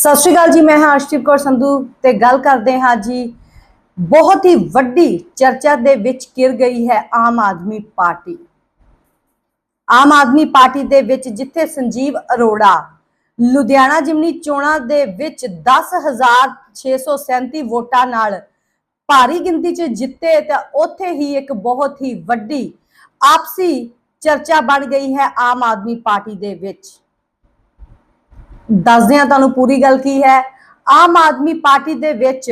ਸਤਿ ਸ਼੍ਰੀ ਅਕਾਲ ਜੀ, ਮੈਂ ਹਾਂ ਅਰਸ਼ਦੀਪ ਕੌਰ ਸੰਧੂ ਤੇ ਗੱਲ ਕਰਦੇ ਹਾਂ ਜੀ। ਬਹੁਤ ਹੀ ਵੱਡੀ ਚਰਚਾ ਦੇ ਵਿੱਚ ਕਿਰ ਗਈ ਹੈ ਆਮ ਆਦਮੀ ਪਾਰਟੀ। ਆਮ ਆਦਮੀ ਪਾਰਟੀ ਦੇ ਵਿੱਚ ਜਿੱਥੇ ਸੰਜੀਵ ਅਰੋੜਾ ਲੁਧਿਆਣਾ ਜਿਮਨੀ ਚੋਣਾਂ ਦੇ ਵਿੱਚ 10637 ਵੋਟਾਂ ਨਾਲ ਭਾਰੀ ਗਿਣਤੀ 'ਚ ਜਿੱਤੇ ਤਾਂ ਉੱਥੇ ਹੀ ਇੱਕ ਬਹੁਤ ਹੀ ਵੱਡੀ ਆਪਸੀ ਚਰਚਾ ਬਣ ਗਈ ਹੈ ਆਮ ਆਦਮੀ ਪਾਰਟੀ ਦੇ ਵਿੱਚ। ਦੱਸਦੇ ਹਾਂ ਤੁਹਾਨੂੰ ਪੂਰੀ ਗੱਲ ਕੀ ਹੈ। ਆਮ ਆਦਮੀ ਪਾਰਟੀ ਦੇ ਵਿੱਚ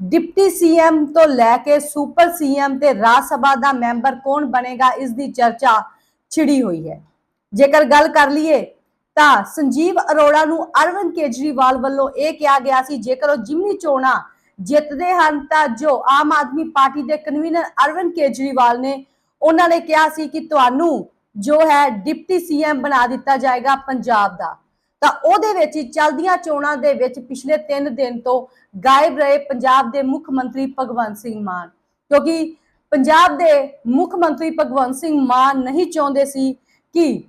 ਡਿਪਟੀ ਸੀਐਮ ਤੋਂ ਲੈ ਕੇ ਸੁਪਰ ਸੀਐਮ ਤੇ ਰਾਜ ਸਭਾ ਦਾ ਮੈਂਬਰ ਕੌਣ ਬਣੇਗਾ, ਇਸ ਦੀ ਚਰਚਾ ਛਿੜੀ ਹੋਈ ਹੈ। ਜੇਕਰ ਗੱਲ ਕਰ ਲਈਏ ਤਾਂ ਸੰਜੀਵ ਅਰੋੜਾ ਨੂੰ ਅਰਵਿੰਦ ਕੇਜਰੀਵਾਲ ਵੱਲੋਂ ਇਹ ਕਿਹਾ ਗਿਆ ਸੀ, ਜੇਕਰ ਉਹ ਜਿਮਨੀ ਚੋਣਾਂ ਜਿੱਤਦੇ ਹਨ ਤਾਂ ਜੋ ਆਮ ਆਦਮੀ ਪਾਰਟੀ ਦੇ ਕਨਵੀਨਰ ਅਰਵਿੰਦ ਕੇਜਰੀਵਾਲ ਨੇ ਉਹਨਾਂ ਨੇ ਕਿਹਾ ਸੀ ਕਿ ਤੁਹਾਨੂੰ ਜੋ ਹੈ ਡਿਪਟੀ ਸੀਐਮ ਬਣਾ ਦਿੱਤਾ ਜਾਏਗਾ ਪੰਜਾਬ ਦਾ। ਤਾਂ ਉਹਦੇ ਵਿੱਚ ਹੀ ਚਲਦੀਆਂ ਚੋਣਾਂ ਦੇ ਵਿੱਚ ਪਿਛਲੇ 3 ਦਿਨ ਤੋਂ ਗਾਇਬ ਰਹੇ ਪੰਜਾਬ ਦੇ ਮੁੱਖ ਮੰਤਰੀ ਭਗਵੰਤ ਸਿੰਘ ਮਾਨ। ਕਿਉਂਕਿ ਪੰਜਾਬ ਦੇ ਮੁੱਖ ਮੰਤਰੀ ਭਗਵੰਤ ਸਿੰਘ ਮਾਨ ਨਹੀਂ ਚਾਹੁੰਦੇ ਸੀ ਕਿ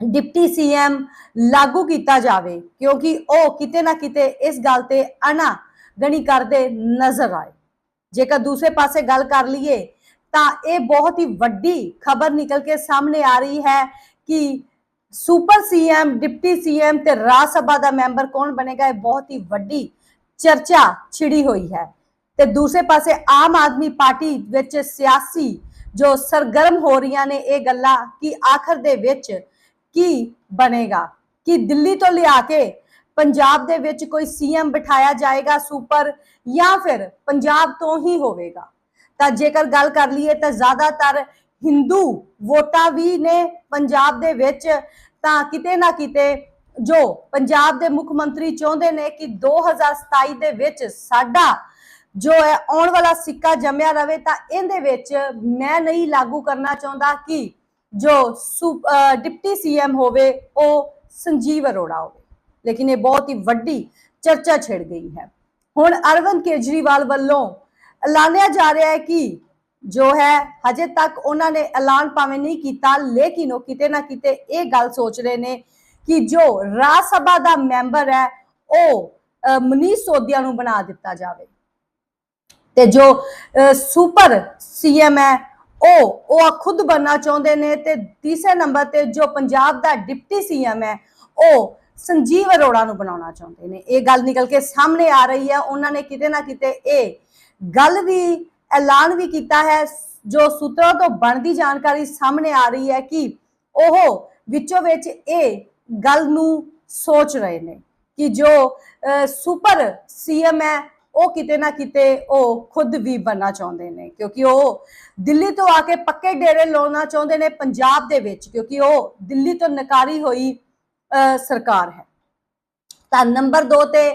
ਡਿਪਟੀ ਸੀਐਮ ਲਾਗੂ ਕੀਤਾ ਜਾਵੇ, ਕਿਉਂਕਿ ਉਹ ਕਿਤੇ ਨਾ ਕਿਤੇ ਇਸ ਗੱਲ ਤੇ ਅਣਾ ਗਣੀ ਕਰਦੇ ਨਜ਼ਰ ਆਏ। ਜੇਕਰ ਦੂਸਰੇ ਪਾਸੇ ਗੱਲ ਕਰ ਲਈਏ ਤਾਂ ਇਹ ਬਹੁਤ ਹੀ ਵੱਡੀ ਖਬਰ ਨਿਕਲ ਕੇ ਸਾਹਮਣੇ ਆ ਰਹੀ ਹੈ ਕਿ ਸੁਪਰ ਸੀਐਮ, ਡਿਪਟੀ ਸੀਐਮ ਤੇ ਰਾਜ ਸਭਾ ਦਾ ਮੈਂਬਰ ਕੌਣ ਬਣੇਗਾ ਇਹ ਬਹੁਤ ਹੀ ਵੱਡੀ ਚਰਚਾ ਛਿੜੀ ਹੋਈ ਹੈ। ਤੇ ਦੂਸਰੇ ਪਾਸੇ ਆਮ ਆਦਮੀ ਪਾਰਟੀ ਵਿੱਚ ਸਿਆਸੀ ਜੋ ਸਰਗਰਮ ਹੋ ਰਹੀਆਂ ਨੇ ਇਹ ਗੱਲਾਂ ਕਿ ਆਖਰ ਦੇ ਵਿੱਚ ਕੀ ਬਣੇਗਾ? ਕਿ ਦਿੱਲੀ ਤੋਂ ਲਿਆ ਕੇ ਪੰਜਾਬ ਦੇ ਵਿੱਚ ਕੋਈ ਸੀਐਮ ਬਿਠਾਇਆ ਜਾਏਗਾ ਸੁਪਰ ਜਾਂ ਫਿਰ ਪੰਜਾਬ ਤੋਂ ਹੀ ਹੋਵੇਗਾ? ਤਾਂ ਜੇਕਰ ਗੱਲ ਕਰ ਲਈਏ ਤਾਂ ਜ਼ਿਆਦਾਤਰ ਹਿੰਦੂ ਵੋਟਾਂ ਵੀ ਨੇ ਪੰਜਾਬ ਦੇ ਵਿੱਚ, ਤਾਂ ਕਿਤੇ ਨਾ ਕਿਤੇ ਜੋ ਪੰਜਾਬ ਦੇ ਮੁੱਖ ਮੰਤਰੀ ਚਾਹੁੰਦੇ ਨੇ ਕਿ 2027 ਦੇ ਵਿੱਚ ਸਾਡਾ ਜੋ ਹੈ ਆਉਣ ਵਾਲਾ ਸਿੱਕਾ ਜੰਮਿਆ ਰਵੇ, ਤਾਂ ਇਹਦੇ ਵਿੱਚ ਮੈਂ ਨਹੀਂ ਲਾਗੂ ਕਰਨਾ ਚਾਹੁੰਦਾ ਕਿ ਜੋ ਸੂ- ਅਹ, ਡਿਪਟੀ ਸੀਐਮ ਹੋਵੇ, ਉਹ ਸੰਜੀਵ ਅਰੋੜਾ ਹੋਵੇ। ਲੇਕਿਨ ਇਹ ਬਹੁਤ ਹੀ ਵੱਡੀ ਚਰਚਾ ਛਿੜ ਗਈ ਹੈ। ਹੁਣ ਅਰਵਿੰਦ ਕੇਜਰੀਵਾਲ ਵੱਲੋਂ ਐਲਾਨਿਆ ਜਾ ਰਿਹਾ ਹੈ ਕਿ ਜੋ ਹੈ, ਹਜੇ ਤੱਕ ਉਹਨਾਂ ਨੇ ਐਲਾਨ ਭਾਵੇਂ ਨਹੀਂ ਕੀਤਾ, ਲੇਕਿਨ ਉਹ ਕਿਤੇ ਨਾ ਕਿਤੇ ਇਹ ਗੱਲ ਸੋਚ ਰਹੇ ਨੇ ਕਿ ਜੋ ਰਾਜ ਸਭਾ ਦਾ ਮੈਂਬਰ ਹੈ, ਉਹ ਮਨੀਸ਼ ਸੋਧਿਆ ਨੂੰ ਬਣਾ ਦਿੱਤਾ ਜਾਵੇ। ਤੇ ਜੋ ਸੁਪਰ ਸੀਐਮ ਹੈ, ਉਹ ਉਹ ਖੁਦ ਬਣਨਾ ਚਾਹੁੰਦੇ ਨੇ ਤੇ ਤੀਸਰੇ ਨੰਬਰ ਤੇ ਜੋ ਪੰਜਾਬ ਦਾ ਡਿਪਟੀ ਸੀਐਮ ਹੈ, ਉਹ ਸੰਜੀਵ ਅਰੋੜਾ ਨੂੰ ਬਣਾਉਣਾ ਚਾਹੁੰਦੇ ਨੇ। ਇਹ ਗੱਲ ਨਿਕਲ ਕੇ ਸਾਹਮਣੇ ਆ ਰਹੀ ਹੈ। ਉਹਨਾਂ ਨੇ ਕਿਤੇ ਨਾ ਕਿਤੇ ਇਹ ਗੱਲ ਵੀ ਐਲਾਨ ਵੀ ਕੀਤਾ ਹੈ ਜੋ ਸੂਤਰਾਂ ਤੋਂ ਬਣਦੀ ਜਾਣਕਾਰੀ ਸਾਹਮਣੇ ਆ ਰਹੀ ਹੈ ਕਿ ਉਹ ਵਿੱਚੋਂ ਵਿੱਚ ਇਹ ਗੱਲ ਨੂੰ ਸੋਚ ਰਹੇ ਨੇ ਕਿ ਜੋ ਸੁਪਰ ਸੀਐਮ ਹੈ ਉਹ ਕਿਤੇ ਨਾ ਕਿਤੇ ਉਹ ਖੁਦ ਵੀ ਬਣਨਾ ਚਾਹੁੰਦੇ ਨੇ ਕਿਉਂਕਿ ਉਹ ਦਿੱਲੀ ਤੋਂ ਆ ਕੇ ਪੱਕੇ ਡੇਰੇ ਲਾਉਣਾ ਚਾਹੁੰਦੇ ਨੇ ਪੰਜਾਬ ਦੇ ਵਿੱਚ ਕਿਉਂਕਿ ਉਹ ਦਿੱਲੀ ਤੋਂ ਨਕਾਰੀ ਹੋਈ ਅਹ, ਸਰਕਾਰ ਹੈ। ਤਾਂ ਨੰਬਰ 2 ਤੇ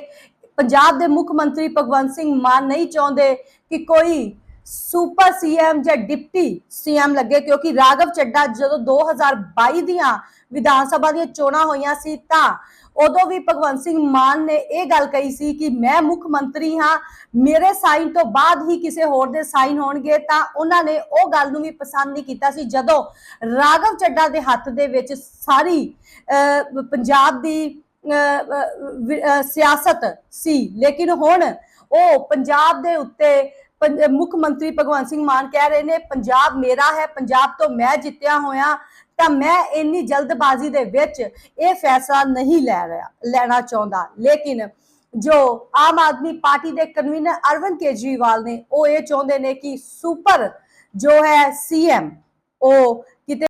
ਪੰਜਾਬ ਦੇ ਮੁੱਖ ਮੰਤਰੀ ਭਗਵੰਤ ਸਿੰਘ ਮਾਨ ਨਹੀਂ ਚਾਹੁੰਦੇ ਕਿ ਕੋਈ ਸੁਪਰ ਸੀਐਮ ਜਾਂ ਡਿਪਟੀ ਸੀਐਮ ਲੱਗੇ ਕਿਉਂਕਿ ਰਾਘਵ ਚੱਡਾ ਜਦੋਂ 2022 ਦੀਆਂ ਵਿਧਾਨ ਸਭਾ ਦੀਆਂ ਚੋਣਾਂ ਹੋਈਆਂ ਸੀ ਤਾਂ ਉਦੋਂ ਵੀ ਭਗਵੰਤ ਸਿੰਘ ਮਾਨ ਨੇ ਇਹ ਗੱਲ ਕਹੀ ਸੀ ਕਿ ਮੈਂ ਮੁੱਖ ਮੰਤਰੀ ਹਾਂ ਮੇਰੇ ਸਾਈਨ ਤੋਂ ਬਾਅਦ ਹੀ ਕਿਸੇ ਹੋਰ ਦੇ ਸਾਈਨ ਹੋਣਗੇ ਤਾਂ ਉਹਨਾਂ ਨੇ ਉਹ ਗੱਲ ਨੂੰ ਵੀ ਪਸੰਦ ਨਹੀਂ ਕੀਤਾ ਸੀ। ਜਦੋਂ ਰਾਘਵ ਚੱਡਾ ਦੇ ਹੱਥ ਦੇ ਵਿੱਚ ਸਾਰੀ ਅਹ, ਪੰਜਾਬ ਦੀ ਅਹ, ਸਿਆਸਤ ਸੀ ਲੇਕਿਨ ਹੁਣ ਉਹ ਪੰਜਾਬ ਦੇ ਉੱਤੇ ਮੁੱਖ ਮੰਤਰੀ ਭਗਵੰਤ ਸਿੰਘ ਮਾਨ ਕਹਿ ਰਹੇ ਨੇ, ਪੰਜਾਬ ਮੇਰਾ ਹੈ, ਪੰਜਾਬ ਤੋਂ ਮੈਂ ਜਿੱਤਿਆ ਹੋਇਆ, ਤਾਂ ਮੈਂ ਇੰਨੀ ਜਲਦਬਾਜ਼ੀ ਦੇ ਵਿੱਚ ਇਹ ਫੈਸਲਾ ਨਹੀਂ ਲੈ ਰਿਹਾ, ਲੈਣਾ ਚਾਹੁੰਦਾ। ਲੇਕਿਨ ਜੋ ਆਮ ਆਦਮੀ ਪਾਰਟੀ ਦੇ ਕਨਵੀਨਰ ਅਰਵਿੰਦ ਕੇਜਰੀਵਾਲ ਨੇ, ਉਹ ਇਹ ਚਾਹੁੰਦੇ ਨੇ ਕਿ ਸੁਪਰ ਜੋ ਹੈ ਸੀਐਮ, ਉਹ ਕਿਤੇ